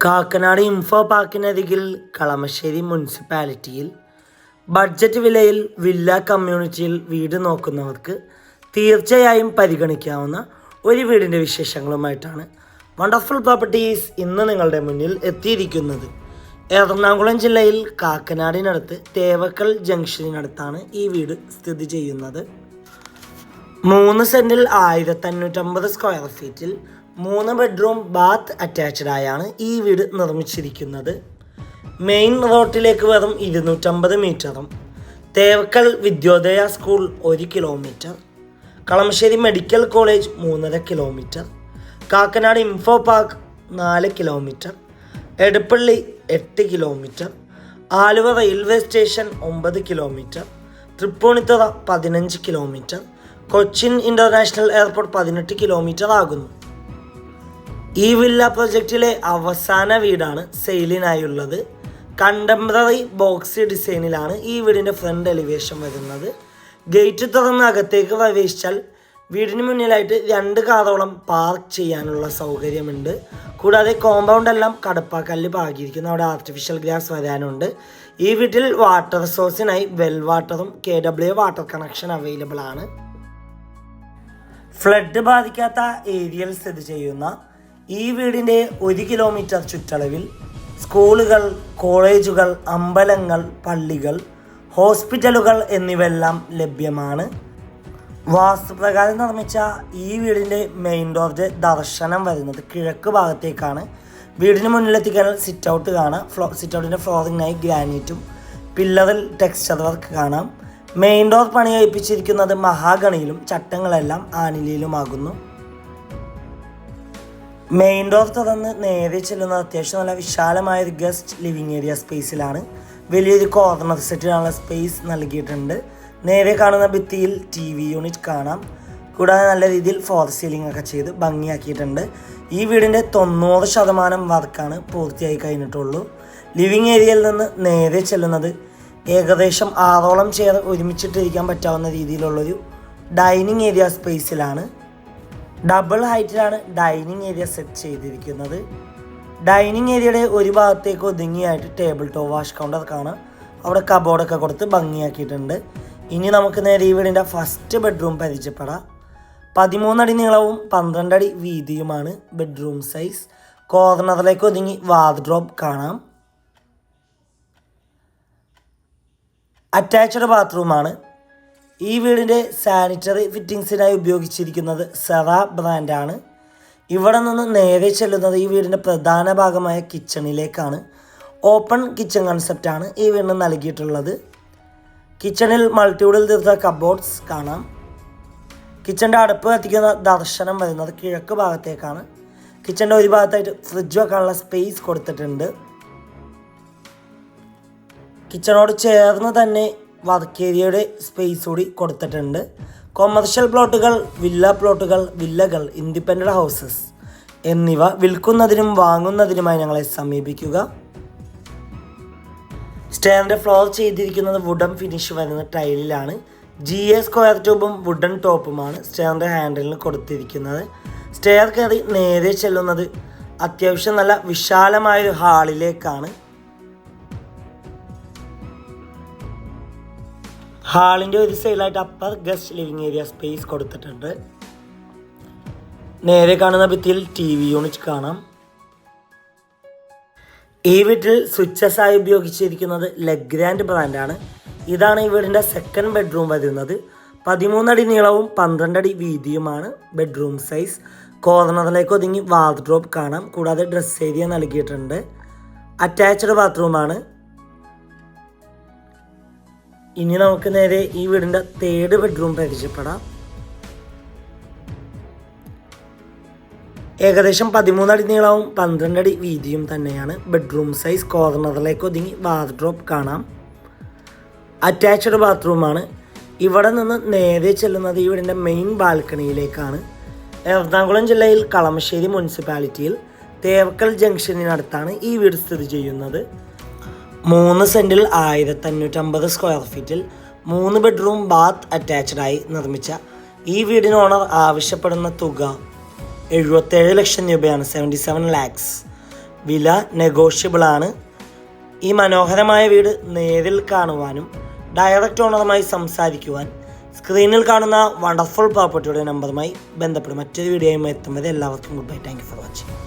Kakkanad info പാർക്കിനരികിൽ Kalamassery മുനിസിപ്പാലിറ്റിയിൽ budget വിലയിൽ villa കമ്മ്യൂണിറ്റിയിൽ വീട് നോക്കുന്നവർക്ക് തീർച്ചയായും പരിഗണിക്കാവുന്ന ഒരു വീടിന്റെ വിശേഷങ്ങളുമായിട്ടാണ് വണ്ടർഫുൾ പ്രോപ്പർട്ടീസ് ഇന്ന് നിങ്ങളുടെ മുന്നിൽ എത്തിയിരിക്കുന്നത്. എറണാകുളം ജില്ലയിൽ കാക്കനാടിനടുത്ത് തേവക്കൽ ജംഗ്ഷനിനടുത്താണ് ഈ വീട് സ്ഥിതി ചെയ്യുന്നത്. മൂന്ന് സെന്റിൽ ആയിരത്തി അഞ്ഞൂറ്റമ്പത് സ്ക്വയർ ഫീറ്റിൽ മൂന്ന് ബെഡ്റൂം ബാത്ത് അറ്റാച്ച്ഡ് ആയാണ് ഈ വീട് നിർമ്മിച്ചിരിക്കുന്നത്. മെയിൻ റോട്ടിലേക്ക് വെറും ഇരുന്നൂറ്റമ്പത് മീറ്ററും തേവക്കൽ വിദ്യോദയ സ്കൂൾ ഒരു കിലോമീറ്റർ കളമശ്ശേരി മെഡിക്കൽ കോളേജ് മൂന്നര കിലോമീറ്റർ കാക്കനാട് ഇൻഫോ പാർക്ക് നാല് കിലോമീറ്റർ എടപ്പള്ളി എട്ട് കിലോമീറ്റർ ആലുവ റെയിൽവേ സ്റ്റേഷൻ ഒമ്പത് കിലോമീറ്റർ തൃപ്പൂണിത്തുറ പതിനഞ്ച് കിലോമീറ്റർ കൊച്ചിൻ ഇന്റർനാഷണൽ എയർപോർട്ട് പതിനെട്ട് കിലോമീറ്റർ ആകുന്നു. ഈ വില്ല പ്രൊജക്റ്റിലെ അവസാന വീടാണ് സെയിലിനായുള്ളത്. കണ്ടംപററി ബോക്സ് ഡിസൈനിലാണ് ഈ വീടിന്റെ ഫ്രണ്ട് എലിവേഷൻ വരുന്നത്. ഗേറ്റ് തുറന്ന് അകത്തേക്ക് പ്രവേശിച്ചാൽ വീടിന് മുന്നിലായിട്ട് രണ്ട് കാറോളം പാർക്ക് ചെയ്യാനുള്ള സൗകര്യമുണ്ട്. കൂടാതെ കോമ്പൗണ്ട് എല്ലാം കടപ്പാക്കല്ല് പാകിയിരിക്കുന്നു. അവിടെ ആർട്ടിഫിഷ്യൽ ഗ്രാസ് വരാനുണ്ട്. ഈ വീട്ടിൽ വാട്ടർ സോഴ്സിനായി വെൽ വാട്ടറും K W water connection available ആണ്. ഫ്ലഡ് ബാധിക്കാത്ത ഏരിയയിൽ സ്ഥിതി ചെയ്യുന്ന ഈ വീടിന്റെ ഒരു കിലോമീറ്റർ ചുറ്റളവിൽ സ്കൂളുകൾ കോളേജുകൾ അമ്പലങ്ങൾ പള്ളികൾ ഹോസ്പിറ്റലുകൾ എന്നിവയെല്ലാം ലഭ്യമാണ്. വാസ്തുപ്രകാരം നിർമ്മിച്ച ഈ വീടിന്റെ മെയിൻ ഡോറിന്റെ ദർശനം വരുന്നത് കിഴക്ക് ഭാഗത്തേക്കാണ്. വീടിന് മുന്നിലെത്തിക്കാൻ സിറ്റ് ഔട്ട് കാണാം. ഫ്ലോ സിറ്റ് ഔട്ടിന്റെ ഫ്ലോറിങ്ങിനായി ഗ്രാനൈറ്റും പില്ലറിൽ ടെക്സ്ചർ വർക്ക് കാണാം. മെയിൻ ഡോർ പണി കഴിപ്പിച്ചിരിക്കുന്നത് മഹാഗണിയിലും ചട്ടങ്ങളെല്ലാം ആനിലയിലുമാകുന്നു. മെയിൻ ഡോർ തുറന്ന് നേരെ ചെല്ലുന്ന അത്യാവശ്യം നല്ല വിശാലമായ ഒരു ഗസ്റ്റ് ലിവിങ് ഏരിയ സ്പേസിലാണ് വലിയൊരു കോർണർ സെറ്റിനുള്ള സ്പേസ് നൽകിയിട്ടുണ്ട്. നേരെ കാണുന്ന ഭിത്തിയിൽ ടി വി യൂണിറ്റ് കാണാം. കൂടാതെ നല്ല രീതിയിൽ ഫോർ സീലിംഗ് ഒക്കെ ചെയ്ത് ഭംഗിയാക്കിയിട്ടുണ്ട്. ഈ വീടിന്റെ തൊണ്ണൂറ് ശതമാനം വർക്കാണ് പൂർത്തിയായി കഴിഞ്ഞിട്ടുള്ളൂ. ലിവിങ് ഏരിയയിൽ നിന്ന് നേരെ ചെല്ലുന്നത് ഏകദേശം ആറോളം ചെയർ ഒരുമിച്ചിട്ടിരിക്കാൻ പറ്റാവുന്ന രീതിയിലുള്ളൊരു ഡൈനിങ് ഏരിയ സ്പേസിലാണ് ഡബിൾ ഹൈറ്റിലാണ് ഡൈനിങ് ഏരിയ സെറ്റ് ചെയ്തിരിക്കുന്നത്. ഡൈനിങ് ഏരിയയുടെ ഒരു ഭാഗത്തേക്ക് ഒതുങ്ങിയായിട്ട് ടേബിൾ ടോപ്പ് വാഷ് കൗണ്ടർ കാണാം അവിടെ കബോർഡൊക്കെ കൊടുത്ത് ഭംഗിയാക്കിയിട്ടുണ്ട്. ഇനി നമുക്ക് നേരെ ഈ വീടിന്റെ ഫസ്റ്റ് ബെഡ്റൂം പരിചയപ്പെടാം. പതിമൂന്നടി നീളവും പന്ത്രണ്ടടി വീതിയുമാണ് ബെഡ്റൂം സൈസ് കോർണറിലേക്ക് ഒതുങ്ങി വാർഡ്രോബ് കാണാം. അറ്റാച്ച്ഡ് ബാത്റൂമാണ് ഈ വീടിന്റെ സാനിറ്ററി ഫിറ്റിങ്സിനായി ഉപയോഗിച്ചിരിക്കുന്നത് സെറ ബ്രാൻഡാണ്. ഇവിടെ നിന്ന് നേരെ ചെല്ലുന്നത് ഈ വീടിന്റെ പ്രധാന ഭാഗമായ കിച്ചണിലേക്കാണ്. ഓപ്പൺ കിച്ചൺ കൺസെപ്റ്റാണ് ഈ വീടിന് നൽകിയിട്ടുള്ളത്. കിച്ചണിൽ മൾട്ടിവുഡിൽ തീർത്ത കബോർഡ്സ് കാണാം. കിച്ചന്റെ അടുപ്പ് കത്തിക്കുന്ന ദർശനം വരുന്നത് കിഴക്ക് ഭാഗത്തേക്കാണ്. കിച്ചന്റെ ഒരു ഭാഗത്തായിട്ട് ഫ്രിഡ്ജ് വെക്കാനുള്ള സ്പേസ് കൊടുത്തിട്ടുണ്ട്. കിച്ചണോട് ചേർന്ന് തന്നെ വർക്ക് ഏരിയയുടെ സ്പേസ് കൂടി കൊടുത്തിട്ടുണ്ട്. കൊമേർഷ്യൽ പ്ലോട്ടുകൾ വില്ല പ്ലോട്ടുകൾ വില്ലകൾ ഇൻഡിപെൻഡന്റ് ഹൗസസ് എന്നിവ വിൽക്കുന്നതിനും വാങ്ങുന്നതിനുമായി ഞങ്ങളെ സമീപിക്കുക. സ്റ്റേറിന്റെ ഫ്ലോർ ചെയ്തിരിക്കുന്നത് വുഡൻ ഫിനിഷ് വരുന്ന ടൈലിലാണ് ജി എ സ്ക്വയർ ട്യൂബും വുഡൻ ടോപ്പുമാണ് സ്റ്റെയറിന്റെ ഹാൻഡിലിന് കൊടുത്തിരിക്കുന്നത്. സ്റ്റെയർ കയറി നേരെ ചെല്ലുന്നത് അത്യാവശ്യം നല്ല വിശാലമായൊരു ഹാളിലേക്കാണ് ഹാളിന്റെ ഒരു സൈഡിലായിട്ട് upper guest living area space കൊടുത്തിട്ടുണ്ട്. നേരെ കാണുന്ന ഭിത്തിയിൽ ടി വി യൂണിറ്റ് കാണാം. ഈ വീട്ടിൽ സ്വിച്ചസ് ആയി ഉപയോഗിച്ചിരിക്കുന്നത് ലെഗ്രാൻഡ് ബ്രാൻഡാണ് ഇതാണ് ഈ വീടിന്റെ സെക്കൻഡ് ബെഡ്റൂം വരുന്നത്. പതിമൂന്നടി നീളവും പന്ത്രണ്ടടി വീതിയുമാണ് ബെഡ്റൂം സൈസ് കോർണറിലേക്ക് ഒതുങ്ങി വാർഡ്രോബ് കാണാം. കൂടാതെ ഡ്രസ്സ് ഏരിയ നൽകിയിട്ടുണ്ട്. അറ്റാച്ച്ഡ് ബാത്റൂമാണ് ഇനി നമുക്ക് നേരെ ഈ വീടിന്റെ തേർഡ് ബെഡ്റൂം പരിചയപ്പെടാം. ഏകദേശം പതിമൂന്നടി നീളവും പന്ത്രണ്ടടി വീതിയും തന്നെയാണ് ബെഡ്റൂം സൈസ് കോർണറിലേക്ക് ഒതുങ്ങി വാർഡ്രോപ്പ് കാണാം. അറ്റാച്ച്ഡ് ബാത്റൂമാണ് ഇവിടെ നിന്ന് നേരെ ചെല്ലുന്നത് ഈ വീടിന്റെ മെയിൻ ബാൽക്കണിയിലേക്കാണ് എറണാകുളം ജില്ലയിൽ കളമശ്ശേരി മുനിസിപ്പാലിറ്റിയിൽ തേവക്കൽ ജംഗ്ഷനിനടുത്താണ് ഈ വീട് സ്ഥിതി ചെയ്യുന്നത്. മൂന്ന് സെന്റിൽ ആയിരത്തി അഞ്ഞൂറ്റമ്പത് സ്ക്വയർ ഫീറ്റിൽ മൂന്ന് ബെഡ്റൂം ബാത്ത് അറ്റാച്ച്ഡ് ആയി നിർമ്മിച്ച ഈ വീടിന് ഓണർ ആവശ്യപ്പെടുന്ന തുക എഴുപത്തേഴ് ലക്ഷം രൂപയാണ് സെവന്റി സെവൻ ലാക്സ് വില നെഗോഷ്യബിൾ ആണ്. ഈ മനോഹരമായ വീട് നേരിൽ കാണുവാനും ഡയറക്റ്റ് ഓണറുമായി സംസാരിക്കുവാൻ സ്ക്രീനിൽ കാണുന്ന വണ്ടർഫുൾ പ്രോപ്പർട്ടിയുടെ നമ്പറുമായി ബന്ധപ്പെടും മറ്റൊരു വീഡിയോയുമായി എത്തുമ്പോൾ എല്ലാവർക്കും good bye thank you for watching